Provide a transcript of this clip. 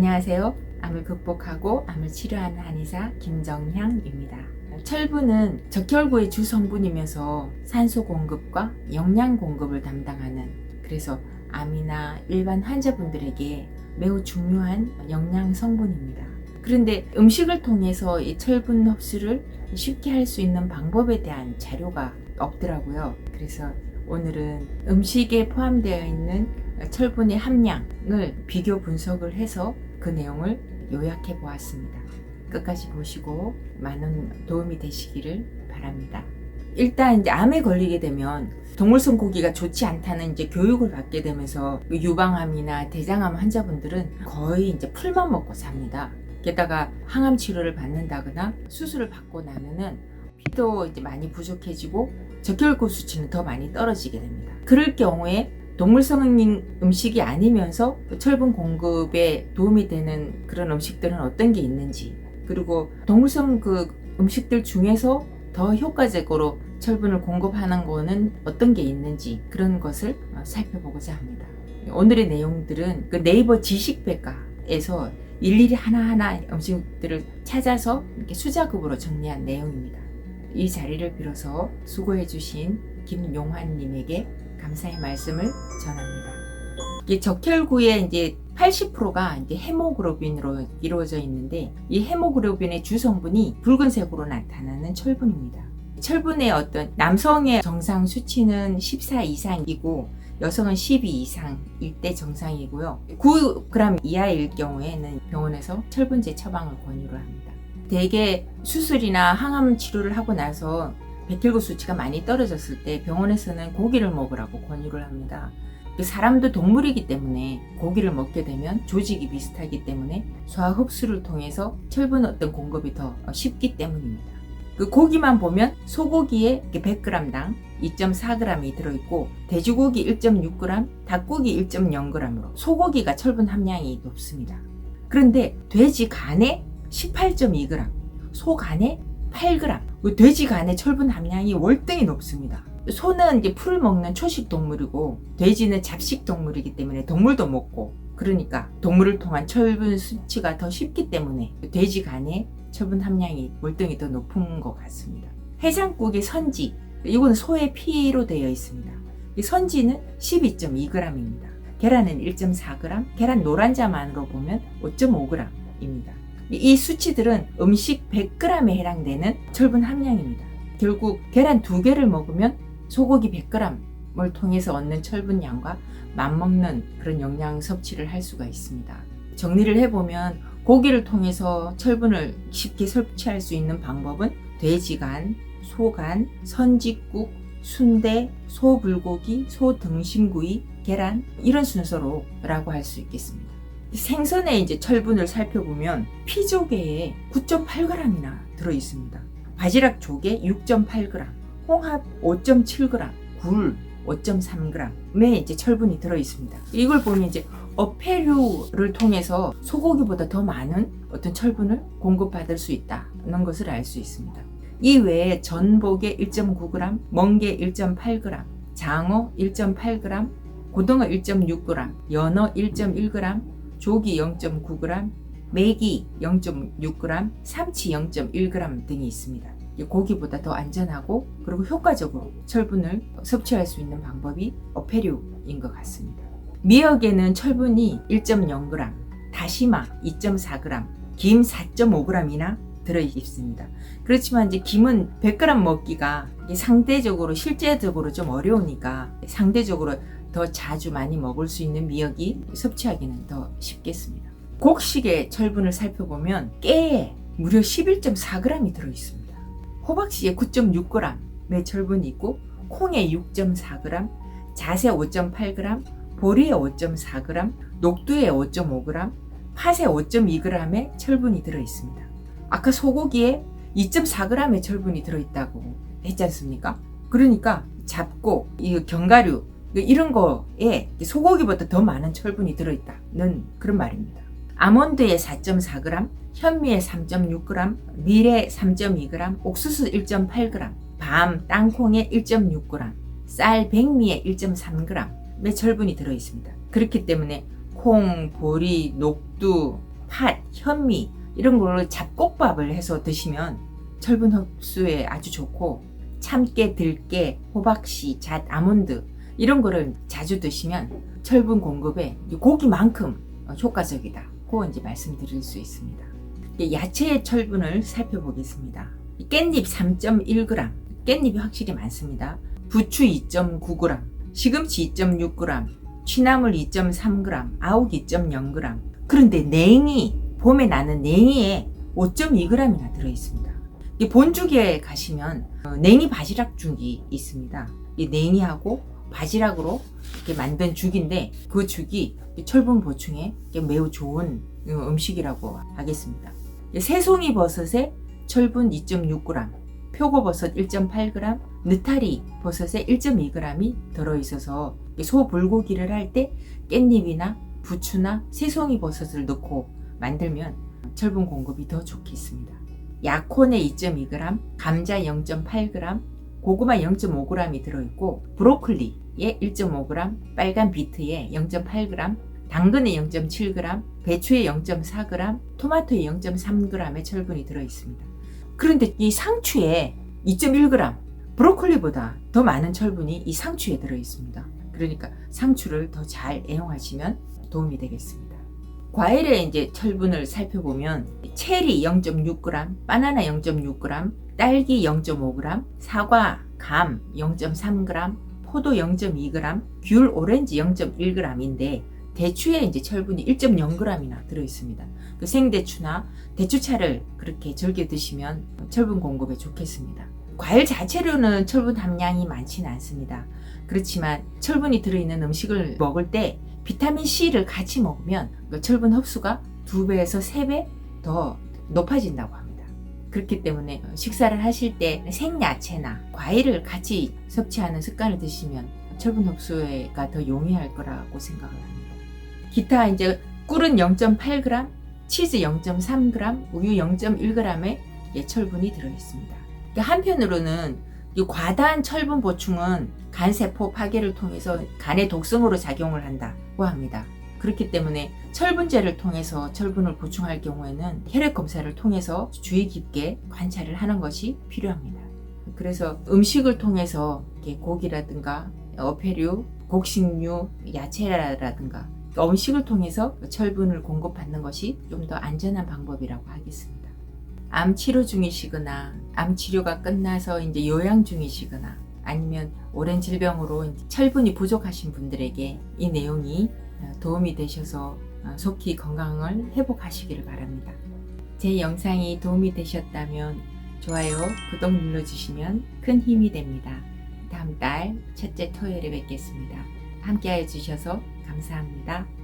안녕하세요. 암을 극복하고 암을 치료하는 한의사 김정향입니다. 철분은 적혈구의 주 성분이면서 산소 공급과 영양 공급을 담당하는 그래서 암이나 일반 환자분들에게 매우 중요한 영양 성분입니다. 그런데 음식을 통해서 이 철분 흡수를 쉽게 할 수 있는 방법에 대한 자료가 없더라고요. 그래서 오늘은 음식에 포함되어 있는 철분의 함량을 비교 분석을 해서 그 내용을 요약해 보았습니다. 끝까지 보시고 많은 도움이 되시기를 바랍니다. 일단 이제 암에 걸리게 되면 동물성 고기가 좋지 않다는 이제 교육을 받게 되면서 유방암이나 대장암 환자분들은 거의 이제 풀만 먹고 삽니다. 게다가 항암 치료를 받는다거나 수술을 받고 나면은 피도 이제 많이 부족해지고 적혈구 수치는 더 많이 떨어지게 됩니다. 그럴 경우에 동물성 음식이 아니면서 철분 공급에 도움이 되는 그런 음식들은 어떤 게 있는지 그리고 동물성 그 음식들 중에서 더 효과적으로 철분을 공급하는 거는 어떤 게 있는지 그런 것을 살펴보고자 합니다. 오늘의 내용들은 그 네이버 지식백과에서 일일이 하나하나 음식들을 찾아서 이렇게 수작업으로 정리한 내용입니다. 이 자리를 빌어서 수고해 주신 김용환님에게 감사의 말씀을 전합니다. 이게 적혈구의 이제 80%가 이제 헤모글로빈으로 이루어져 있는데 이 헤모글로빈의 주성분이 붉은색으로 나타나는 철분입니다. 철분의 어떤 남성의 정상 수치는 14 이상이고 여성은 12 이상일 때 정상이고요. 9g 이하일 경우에는 병원에서 철분제 처방을 권유를 합니다. 대개 수술이나 항암 치료를 하고 나서 백혈구 수치가 많이 떨어졌을 때 병원에서는 고기를 먹으라고 권유를 합니다. 그 사람도 동물이기 때문에 고기를 먹게 되면 조직이 비슷하기 때문에 소화 흡수를 통해서 철분 어떤 공급이 더 쉽기 때문입니다. 그 고기만 보면 소고기에 100g당 2.4g이 들어있고 돼지고기 1.6g, 닭고기 1.0g으로 소고기가 철분 함량이 높습니다. 그런데 돼지 간에 18.2g, 소 간에 8g, 그 돼지 간의 철분 함량이 월등히 높습니다. 소는 이제 풀을 먹는 초식 동물이고 돼지는 잡식 동물이기 때문에 동물도 먹고 그러니까 동물을 통한 철분 수치가 더 쉽기 때문에 돼지 간의 철분 함량이 월등히 더 높은 것 같습니다. 해장국의 선지 이거는 소의 피로 되어 있습니다. 이 선지는 12.2g입니다. 계란은 1.4g, 계란 노란자만으로 보면 5.5g입니다. 이 수치들은 음식 100g에 해당되는 철분 함량입니다. 결국 계란 두 개를 먹으면 소고기 100g을 통해서 얻는 철분 양과 맞먹는 그런 영양 섭취를 할 수가 있습니다. 정리를 해보면 고기를 통해서 철분을 쉽게 섭취할 수 있는 방법은 돼지간, 소간, 선짓국, 순대, 소불고기, 소등심구이, 계란 이런 순서로라고 할 수 있겠습니다. 생선의 이제 철분을 살펴보면 피조개에 9.8g이나 들어 있습니다. 바지락 조개 6.8g, 홍합 5.7g, 굴 5.3g의 이제 철분이 들어 있습니다. 이걸 보면 이제 어패류를 통해서 소고기보다 더 많은 어떤 철분을 공급받을 수 있다는 것을 알 수 있습니다. 이 외에 전복에 1.9g, 멍게 1.8g, 장어 1.8g, 고등어 1.6g, 연어 1.1g, 조기 0.9g, 메기 0.6g, 삼치 0.1g 등이 있습니다. 고기보다 더 안전하고 그리고 효과적으로 철분을 섭취할 수 있는 방법이 어패류인 것 같습니다. 미역에는 철분이 1.0g, 다시마 2.4g, 김 4.5g이나 들어 있습니다. 그렇지만 이제 김은 100g 먹기가 상대적으로 실제적으로 좀 어려우니까 상대적으로 더 자주 많이 먹을 수 있는 미역이 섭취하기는 더 쉽겠습니다. 곡식의 철분을 살펴보면 깨에 무려 11.4g이 들어 있습니다. 호박씨에 9.6g의 철분이 있고 콩에 6.4g, 자세 5.8g, 보리에 5.4g, 녹두에 5.5g, 팥에 5.2g의 철분이 들어 있습니다. 아까 소고기에 2.4g의 철분이 들어있다고 했지 않습니까? 그러니까 잡고 이 견과류 이런 거에 소고기보다 더 많은 철분이 들어있다는 그런 말입니다. 아몬드에 4.4g, 현미에 3.6g, 밀에 3.2g, 옥수수 1.8g, 밤, 땅콩에 1.6g, 쌀, 백미에 1.3g의 철분이 들어있습니다. 그렇기 때문에 콩, 보리, 녹두, 팥, 현미 이런 걸로 잡곡밥을 해서 드시면 철분 흡수에 아주 좋고 참깨, 들깨, 호박씨, 잣, 아몬드 이런 거를 자주 드시면 철분 공급에 고기만큼 효과적이다. 고 이제 말씀드릴 수 있습니다. 야채의 철분을 살펴보겠습니다. 깻잎 3.1g, 깻잎이 확실히 많습니다. 부추 2.9g, 시금치 2.6g, 취나물 2.3g, 아욱 2.0g. 그런데 냉이, 봄에 나는 냉이에 5.2g이나 들어있습니다. 이 본죽에 가시면 어, 냉이 바지락 죽이 있습니다. 이 냉이하고 바지락으로 이렇게 만든 죽인데 그 죽이 철분 보충에 매우 좋은 어, 음식이라고 하겠습니다. 새송이 버섯에 철분 2.6g, 표고버섯 1.8g, 느타리 버섯에 1.2g이 들어있어서 소불고기를 할 때 깻잎이나 부추나 새송이 버섯을 넣고 만들면 철분 공급이 더 좋겠습니다. 약혼에 2.2g, 감자 0.8g, 고구마 0.5g이 들어있고 브로콜리에 1.5g, 빨간 비트에 0.8g, 당근에 0.7g, 배추에 0.4g, 토마토에 0.3g의 철분이 들어있습니다. 그런데 이 상추에 2.1g, 브로콜리보다 더 많은 철분이 이 상추에 들어있습니다. 그러니까 상추를 더 잘 애용하시면 도움이 되겠습니다. 과일의 이제 철분을 살펴보면 체리 0.6g, 바나나 0.6g, 딸기 0.5g, 사과, 감 0.3g, 포도 0.2g, 귤, 오렌지 0.1g인데 대추에 이제 철분이 1.0g이나 들어 있습니다. 그 생대추나 대추차를 그렇게 즐겨 드시면 철분 공급에 좋겠습니다. 과일 자체로는 철분 함량이 많지는 않습니다. 그렇지만 철분이 들어있는 음식을 먹을 때 비타민 C를 같이 먹으면 그 철분 흡수가 2배에서 3배 더 높아진다고 합니다. 그렇기 때문에 식사를 하실 때 생야채나 과일을 같이 섭취하는 습관을 드시면 철분 흡수가 더 용이할 거라고 생각을 합니다. 기타 이제 꿀은 0.8g, 치즈 0.3g, 우유 0.1g의 철분이 들어 있습니다. 한편으로는 이 과다한 철분 보충은 간 세포 파괴를 통해서 간의 독성으로 작용을 한다고 합니다. 그렇기 때문에 철분제를 통해서 철분을 보충할 경우에는 혈액 검사를 통해서 주의 깊게 관찰을 하는 것이 필요합니다. 그래서 음식을 통해서 고기라든가 어패류, 곡식류, 야채라든가 음식을 통해서 철분을 공급받는 것이 좀 더 안전한 방법이라고 하겠습니다. 암 치료 중이시거나 암 치료가 끝나서 이제 요양 중이시거나 아니면 오랜 질병으로 철분이 부족하신 분들에게 이 내용이 도움이 되셔서 속히 건강을 회복하시기를 바랍니다. 제 영상이 도움이 되셨다면 좋아요, 구독 눌러주시면 큰 힘이 됩니다. 다음 달 첫째 토요일에 뵙겠습니다. 함께 해 주셔서 감사합니다.